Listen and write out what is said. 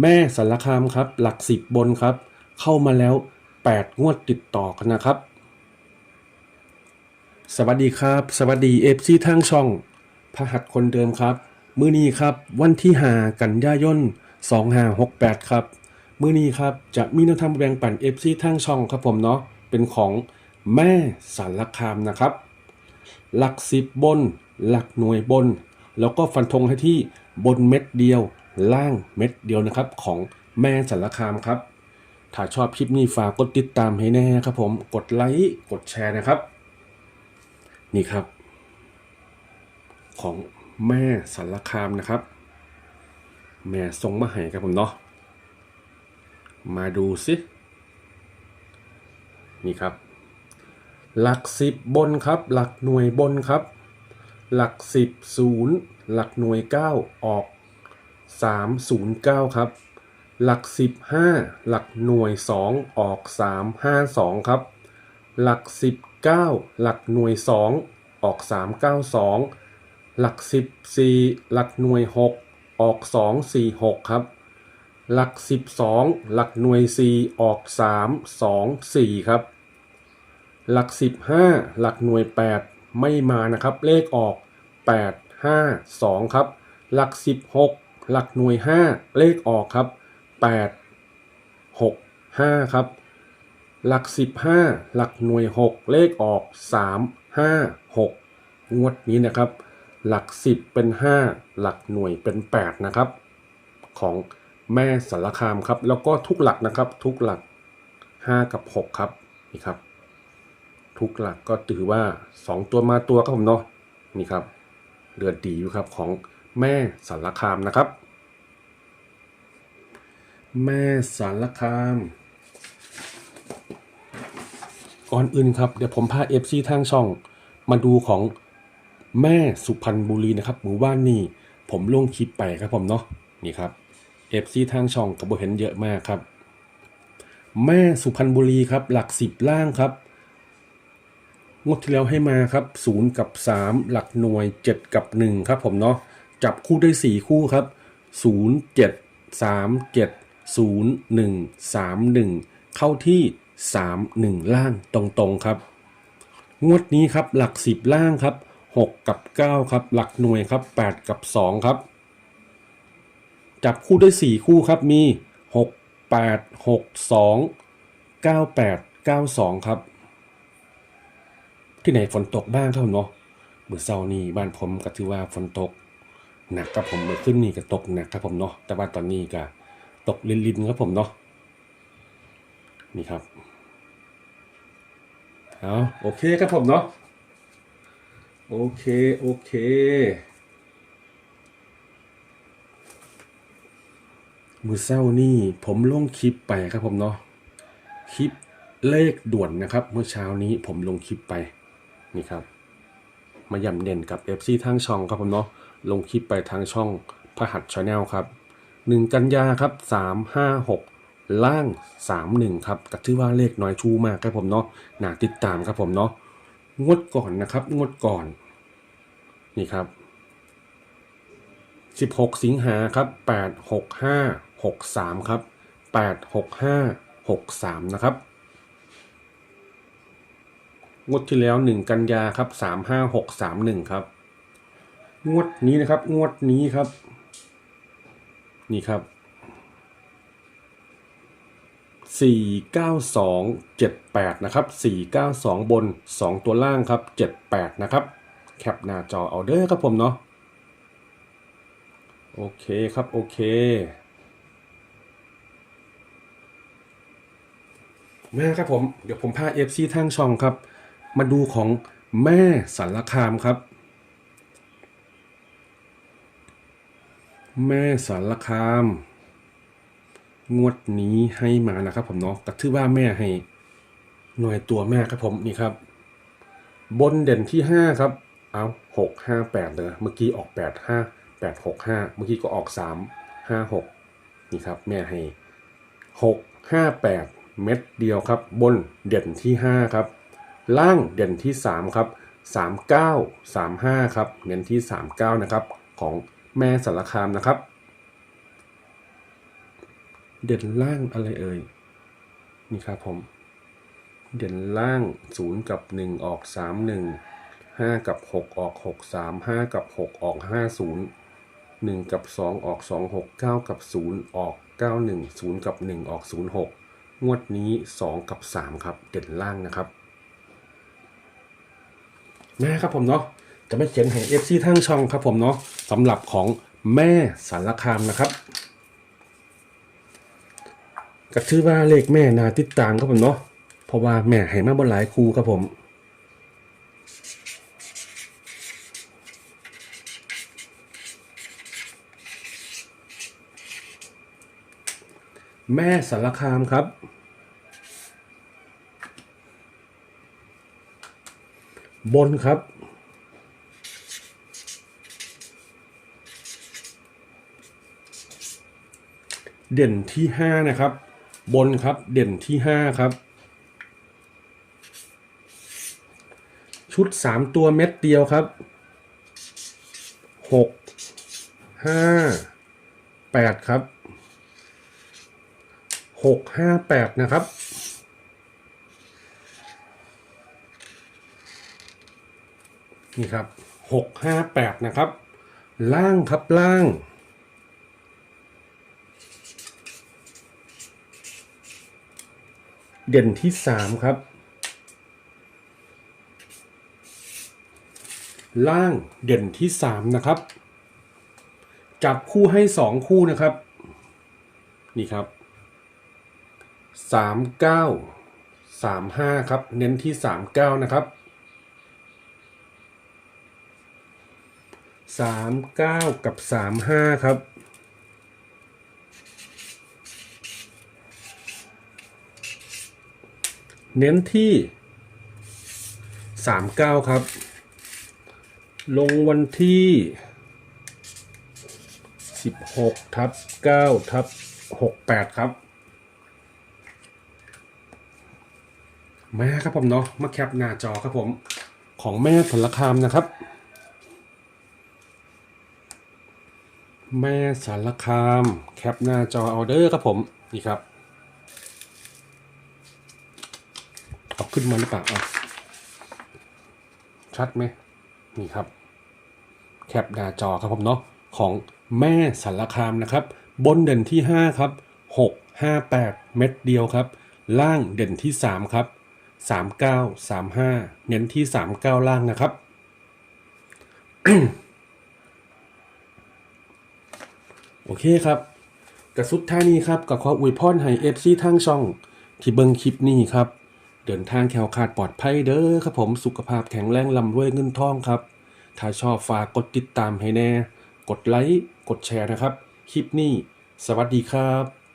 แม่สารคามครับ หลักสิบบนครับ เข้ามาแล้ว 8 งวดติดต่อกันนะครับ สวัสดีครับ สวัสดีเอฟซีทางช่องพหัสคนเดิมครับ มื้อนี้ครับ วันที่หากันยายน2568 ครับ มื้อนี้ครับ จะมีแนวทางแบ่งปั่นเอฟซีทางช่องครับผมเนาะเป็นของแม่สารคามนะครับ หลักสิบบน หลักหน่วยบน แล้วก็ฟันธงให้ที่บนเม็ดเดียว ล่างเม็ดเดียวนะครับของแม่สารคามครับ ถ้าชอบคลิปนี้ฝากกดติดตามให้แน่ครับผมกดไลค์กดแชร์นะครับ นี่ครับ ของแม่สารคามนะครับ แม่ทรงมาให้ครับผมเนาะมาดูสินี่ครับ หลักสิบบนครับ หลักหน่วยบนครับ หลักสิบศูนย์หลักหน่วยเก้าออก สามศูนย์เก้าครับ หลักสิบห้าหลักหน่วยสองออกสามห้าสองครับ หลักสิบเก้าหลักหน่วยสองออกสามเก้าสองหลักสิบสี่หลักหน่วยหกออกสองสี่หกครับ หลักสิบสองหลักหน่วยสี่ออกสามสองสี่ครับ หลักสิบห้าหลักหน่วยแปดไม่มานะครับ เลขออกแปดห้าสองครับ หลักสิบ หลักหน่วยห้าเลขออกครับแปดหกห้าครับ หลักสิบห้าหลักหน่วยหกเลขออกสามห้าหกงวดนี้นะครับ หลักสิบเป็นห้าหลักหน่วยเป็นแปดนะครับ ของแม่สารคามครับ แล้วก็ทุกหลักนะครับ ทุกหลักห้ากับหกครับ นี่ครับ ทุกหลักก็ถือว่า 2 ตัวมาตัวครับผมเนาะ นี่ครับเดือดดีอยู่ครับของ แม่สารคามนะครับ แม่สารคาม ก่อนอื่นครับ เดี๋ยวผมพาเอฟซีทางช่อง มาดูของแม่สุพรรณบุรีนะครับหมู่บ้านนี่ผมลงคลิปไปครับผมเนาะนี่ครับเอฟซีทางช่องกับโบเห็นเยอะมากครับ แม่สุพรรณบุรีครับ หลักสิบล่างครับงวดที่แล้วให้มาครับ0กับ3หลักหน่วย7กับ1ครับผมเนาะ จับคู่ได้ 4 คู่ครับ 0 7 3 7 0 1 3 1 เข้าที่ 3 1 ล่างตรงๆครับ งวดนี้ครับหลัก 10 ล่างครับ 6 กับ 9 ครับ หลักหน่วยครับ 8 กับ 2 ครับ จับคู่ได้ 4 คู่ครับมี 6 8 6 2 9 8 9 2 ครับ ที่ไหนฝนตกบ้างครับเนาะเมื่อเช้านี้บ้านผมก็ถือว่าฝนตก หนักครับผมเมื่อขึ้นนี่ก็ตกหนักครับผมเนาะแต่ว่าตอนนี้ก็ตกลินๆครับผมเนาะนี่ครับเอาโอเคครับผมเนาะโอเค โอเค มือเศร้านี่ผมลงคลิปไปครับผมเนาะคลิปเลขด่วนนะครับ เมื่อเช้านี้ผมลงคลิปไปนี่ครับ มาย่ำเด่นกับ FC ทางช่องครับผมเนาะ ลงคลิปไปทางช่องพหัสชาแนลครับหนึ่งกันยาครับสามห้าหกล่างสามหนึ่งครับก็ถือว่าเลขน้อยชูมากครับผมเนาะหนาติดตามครับผมเนาะงวดก่อนนะครับงวดก่อน นี่ครับ 16 สิงหาครับ 865 63 ครับ 865 63 นะครับงวดที่แล้ว 1 กันยาครับ 35631 ครับ งวดนี้นะครับ งวดนี้ครับ นี่ครับ49278นะครับ492บน2ตัวล่างครับ78นะครับ แคปหน้าจอเอาเด้อครับผมเนาะโอเคครับ โอเคแมาครับผม เดี๋ยวผมพาเอฟซีทางช่องครับ มาดูของแม่สารคามครับ แม่สารคาม งวดนี้ให้มานะครับ ผมเนาะแต่ถือว่าแม่ให้หน่วยตัวแม่ครับผมนี่ครับ บนเด่นที่ห้าครับ เอาหกห้าแปดเลยเมื่อกี้ออกแปดห้าแปดหกห้าเมื่อกี้ก็ออกสามห้าหกนี่ครับ แม่ให้หกห้าแปดเม็ดเดียวครับ บนเด่นที่ห้าครับ ล่างเด่นที่สามครับสามเก้าสามห้าครับ เน้นที่สามเก้านะครับของ แม่สารคามนะครับ เด่นล่างอะไรเอ่ย นี่ครับผม เด่นล่างศูนย์กับหนึ่งออกสามหนึ่งห้ากับหกออกหกสามห้ากับหกออกห้าศูนย์หนึ่งกับสองออกสองหกเก้ากับศูนย์ออกเก้าหนึ่งศูนย์กับหนึ่งออกศูนย์หกงวดนี้สองกับสามครับ เด่นล่างนะครับ นะครับผมเนาะ จะไม่เขียนให้เอฟซีทั้งช่องครับผมเนาะสำหรับของแม่สารคามนะครับก็ชื่อว่าเลขแม่นาติดตามครับผมเนาะเพราะว่าแม่ให้มาบนหลายครูครับผมแม่สารคามครับ บนครับ เด่นที่ห้านะครับ บนครับเด่นที่ห้าครับ ชุดสามตัวเม็ดเดียวครับหกห้าแปดครับหกห้าแปดนะครับนี่ครับหกห้าแปดนะครับ ล่างครับล่าง เด่นที่สามครับ ล่างเด่นที่สามนะครับ จับคู่ให้สองคู่นะครับ นี่ครับสามเก้าสามห้าครับ เน้นที่สามเก้านะครับสามเก้ากับสามห้าครับ เน้นที่สามเก้าครับ ลงวันที่สิบหกทับเก้าทับหกแปดครับ แม่ครับผมเนาะมาแคปหน้าจอครับผม ของแม่สารคามนะครับ แม่สารคาม แคปหน้าจอเอาเดอร์ครับผม นี่ครับ เอา ขึ้นมาหรือเปล่าชัดไหมนี่ครับ แคปหน้าจอครับผมเนาะของแม่สารคามนะครับ บนเด่นที่ 5 ครับ 6 5 8 เม็ดเดียวครับ ล่างเด่นที่ 3 ครับ 39 35 เน้นที่ 39 ล่างนะครับโอเคครับกระสุดท่านี้ครับกับขออวยพรให้เอฟซีทั้งช่อง ที่เบิงคลิปนี้ครับ เดินทางแขวขาดปลอดภัยเด้อครับผมสุขภาพแข็งแรงลำรวยเงินทองครับ ถ้าชอบฝากกดติดตามให้แน่ กดไลค์ กดแชร์นะครับ คลิปนี้ สวัสดีครับ